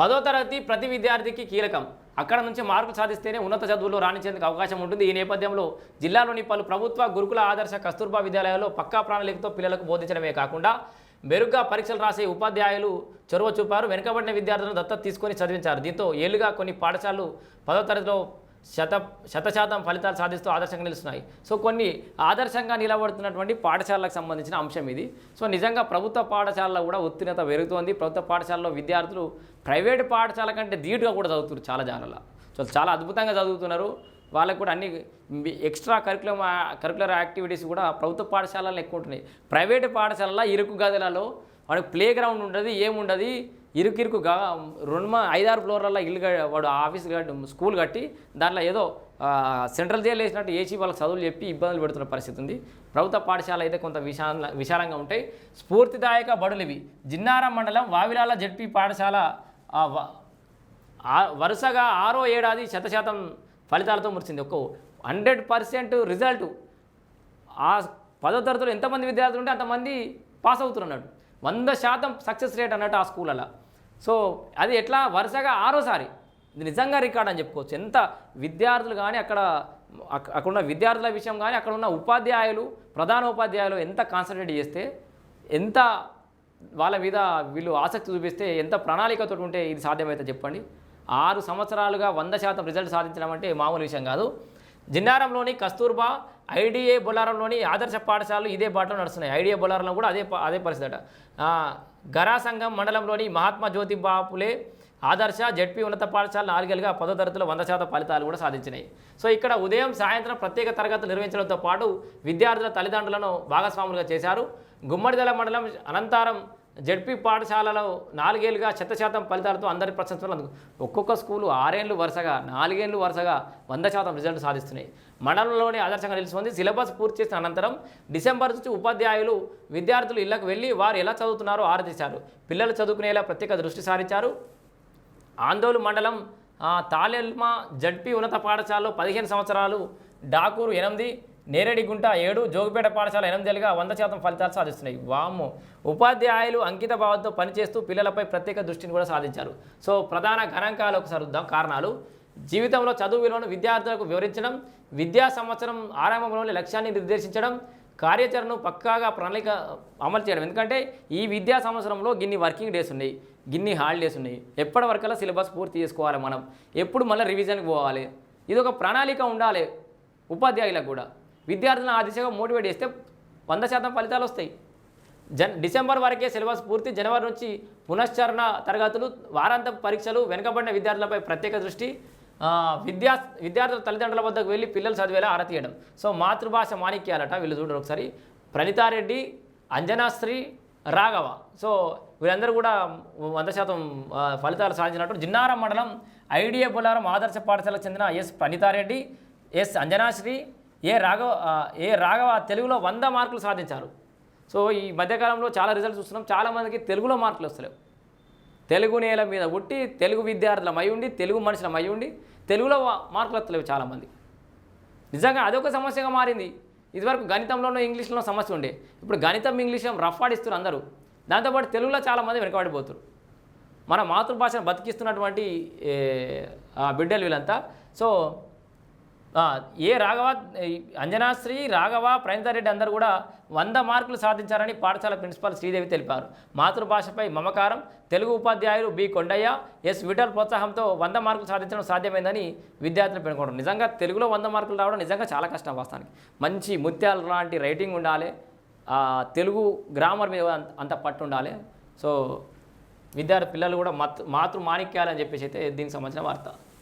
పదో తరగతి ప్రతి విద్యార్థికి కీలకం. అక్కడ నుంచి మార్కులు సాధిస్తేనే ఉన్నత చదువుల్లో రాణించేందుకు అవకాశం ఉంటుంది. ఈ నేపథ్యంలో జిల్లాలోని పలు ప్రభుత్వ గురుకుల ఆదర్శ కస్తూర్బా విద్యాలయాల్లో పక్కా ప్రణాళికతో పిల్లలకు బోధించడమే కాకుండా మెరుగ్గా పరీక్షలు రాసే ఉపాధ్యాయులు చొరవ చూపారు. వెనుకబడిన విద్యార్థులను దత్తత తీసుకొని చదివించారు. దీంతో ఏళ్ళుగా కొన్ని పాఠశాలలు పదో తరగతిలో శత శతశాతం ఫలితాలు సాధిస్తూ ఆదర్శంగా నిలుస్తున్నాయి. సో కొన్ని ఆదర్శంగా నిలబడుతున్నటువంటి పాఠశాలలకు సంబంధించిన అంశం ఇది. సో నిజంగా ప్రభుత్వ పాఠశాలలో కూడా ఉత్తీర్ణత పెరుగుతోంది. ప్రభుత్వ పాఠశాలలో విద్యార్థులు ప్రైవేటు పాఠశాల కంటే ధీటుగా కూడా చదువుతున్నారు చాలా జాగాలలో. సో చాలా అద్భుతంగా చదువుతున్నారు. వాళ్ళకు కూడా అన్ని ఎక్స్ట్రా కరికులం కరికులర్ యాక్టివిటీస్ కూడా ప్రభుత్వ పాఠశాలల్లో ఎక్కువ ఉంటున్నాయి. ప్రైవేటు పాఠశాలలో ఇరుకు గదులలో వాడికి ప్లే గ్రౌండ్ ఉండదు ఏముండదు. ఇరుకిరుకుగా రెండు ఐదారు ఫ్లోర్లలో ఇల్లు వాడు ఆఫీస్ స్కూల్ కట్టి దాంట్లో ఏదో సెంట్రల్ జైలు వేసినట్టు ఏసీ వాళ్ళకి చదువులు చెప్పి ఇబ్బందులు పెడుతున్న పరిస్థితి ఉంది. ప్రభుత్వ పాఠశాల అయితే కొంత విశాల విశాలంగా ఉంటాయి. స్ఫూర్తిదాయక బడులు ఇవి. జిన్నారం మండలం వావిలాల జడ్పీ పాఠశాల వరుసగా ఆరో ఏడాది శతశాతం ఫలితాలతో మురిసింది ఒక్క హండ్రెడ్ పర్సెంట్ రిజల్ట్. ఆ పదో తరగతిలో ఎంతమంది విద్యార్థులు ఉంటే అంతమంది పాస్ అవుతున్నారు వంద శాతం సక్సెస్ రేట్ అన్నట్టు ఆ స్కూళ్ళలో. సో అది ఎట్లా? వరుసగా ఆరోసారి. ఇది నిజంగా రికార్డ్ అని చెప్పుకోవచ్చు. ఎంత విద్యార్థులు కానీ అక్కడ అక్కడ ఉన్న విద్యార్థుల విషయం కానీ అక్కడ ఉన్న ఉపాధ్యాయులు ప్రధాన ఉపాధ్యాయులు ఎంత కాన్సన్ట్రేట్ చేస్తే ఎంత వాళ్ళ మీద వీళ్ళు ఆసక్తి చూపిస్తే ఎంత ప్రణాళికతో ఉంటే ఇది సాధ్యమైతే చెప్పండి. ఆరు సంవత్సరాలుగా వంద శాతం రిజల్ట్ సాధించడం అంటే మామూలు విషయం కాదు. జిన్నారంలోని కస్తూర్బా ఐడిఏ బొలారంలోని ఆదర్శ పాఠశాలలు ఇదే బాటలో నడుస్తున్నాయి. ఐడిఏ బొలారంలో కూడా అదే అదే పరిస్థితి అట. గరా సంఘం మండలంలోని మహాత్మా జ్యోతిబా పులే ఆదర్శ జడ్పీ ఉన్నత పాఠశాల నాలుగేళ్ళుగా పదో తరగతిలో వంద శాతం ఫలితాలు కూడా సాధించినాయి. సో ఇక్కడ ఉదయం సాయంత్రం ప్రత్యేక తరగతులు నిర్వహించడంతో పాటు విద్యార్థుల తల్లిదండ్రులను భాగస్వాములుగా చేశారు. గుమ్మడిదల మండలం అనంతరం జడ్పీ పాఠశాలలో నాలుగేళ్ళుగా శత శాతం ఫలితాలతో అందరి ప్రశంసలు అందుకు ఒక్కొక్క స్కూలు ఆరేళ్ళు వరుసగా నాలుగేళ్ళు వరుసగా వంద శాతం రిజల్ట్ సాధిస్తున్నాయి. మండలంలోనే ఆదర్శంగా నిలిచింది సిలబస్ పూర్తి చేసిన అనంతరం డిసెంబర్ నుంచి ఉపాధ్యాయులు విద్యార్థులు ఇళ్ళకు వెళ్ళి వారు ఎలా చదువుతున్నారో ఆరాధించారు. పిల్లలు చదువుకునేలా ప్రత్యేక దృష్టి సారించారు. ఆందోళన మండలం తాలెల్మా జడ్పీ ఉన్నత పాఠశాలలో పదిహేను సంవత్సరాలు డాకూరు ఎనిమిది నేరేడిగుంట ఏడు జోగిపేట పాఠశాల ఎనిమిదేళ్ళుగా వంద శాతం ఫలితాలు సాధిస్తున్నాయి. వాము ఉపాధ్యాయులు అంకిత భావంతో పనిచేస్తూ పిల్లలపై ప్రత్యేక దృష్టిని కూడా సాధించారు. సో ప్రధాన గణాంకాలు ఒకసారి చూద్దాం. కారణాలు? జీవితంలో చదువు విలువను విద్యార్థులకు వివరించడం విద్యా సంవత్సరం ఆరంభంలోని లక్ష్యాన్ని నిర్దేశించడం కార్యాచరణను పక్కాగా ప్రణాళిక అమలు చేయడం. ఎందుకంటే ఈ విద్యా సంవత్సరంలో గిన్ని వర్కింగ్ డేస్ ఉన్నాయి గిన్ని హాలిడేస్ ఉన్నాయి. ఎప్పటి వరకల్లా సిలబస్ పూర్తి చేసుకోవాలి మనం? ఎప్పుడు మళ్ళీ రివిజన్కి పోవాలి? ఇది ఒక ప్రణాళిక ఉండాలి ఉపాధ్యాయులకు కూడా. విద్యార్థులను ఆ దిశగా మోటివేట్ చేస్తే వంద శాతం ఫలితాలు వస్తాయి. జన్ డిసెంబర్ వరకే సిలబస్ పూర్తి జనవరి నుంచి పునశ్చరణ తరగతులు వారాంత పరీక్షలు వెనుకబడిన విద్యార్థులపై ప్రత్యేక దృష్టి విద్యా విద్యార్థుల తల్లిదండ్రుల వద్దకు వెళ్ళి పిల్లలు చదివేలా ఆరతీయడం సో మాతృభాష మాణిక్యాలట వీళ్ళు చూడరు ఒకసారి. ప్రణితారెడ్డి అంజనాశ్రీ రాఘవ. సో వీళ్ళందరూ కూడా వంద శాతం ఫలితాలు సాధించినట్టు. జిన్నారం మండలం ఐడిఏ బొలారం ఆదర్శ పాఠశాలకు చెందిన S Pranitha Reddy S Anjanasri A Raghava A Raghava తెలుగులో వంద మార్కులు సాధించారు. సో ఈ మధ్యకాలంలో చాలా రిజల్ట్స్ చూస్తున్నాం. చాలామందికి తెలుగులో మార్కులు వస్తలేవు. తెలుగు నేల మీద పుట్టి తెలుగు విద్యార్థులం అయి ఉండి తెలుగు మనుషులం అయి ఉండి తెలుగులో మార్కులు వస్తలేవు చాలామంది నిజంగా అదొక సమస్యగా మారింది. ఇదివరకు గణితంలోనూ ఇంగ్లీష్లో సమస్య ఉండే. ఇప్పుడు గణితం ఇంగ్లీష్ రఫ్ ఆడిస్తున్నారు అందరూ. దాంతోపాటు తెలుగులో చాలామంది వెనుకబడిపోతున్నారు మన మాతృభాషను బతికిస్తున్నటువంటి బిడ్డలు వీళ్ళంతా. సో ఏ రాఘవ అంజనాశ్రీ రాఘవ ప్రణితారెడ్డి అందరూ కూడా వంద మార్కులు సాధించారని పాఠశాల ప్రిన్సిపాల్ శ్రీదేవి తెలిపారు. మాతృభాషపై మమకారం తెలుగు ఉపాధ్యాయులు బి. కొండయ్య ఎస్. విటల్ ప్రోత్సాహంతో వంద మార్కులు సాధించడం సాధ్యమైందని విద్యార్థులు పేర్కొంటారు నిజంగా తెలుగులో వంద మార్కులు రావడం నిజంగా చాలా కష్టం వాస్తవానికి. మంచి ముత్యాలు లాంటి రైటింగ్ ఉండాలి. తెలుగు గ్రామర్ మీద అంత- అంత పట్టు ఉండాలి. సో విద్యార్థి పిల్లలు కూడా మాతృ మాతృ మాణిక్యాలు అని చెప్పేసి అయితే దీనికి సంబంధించిన వార్త.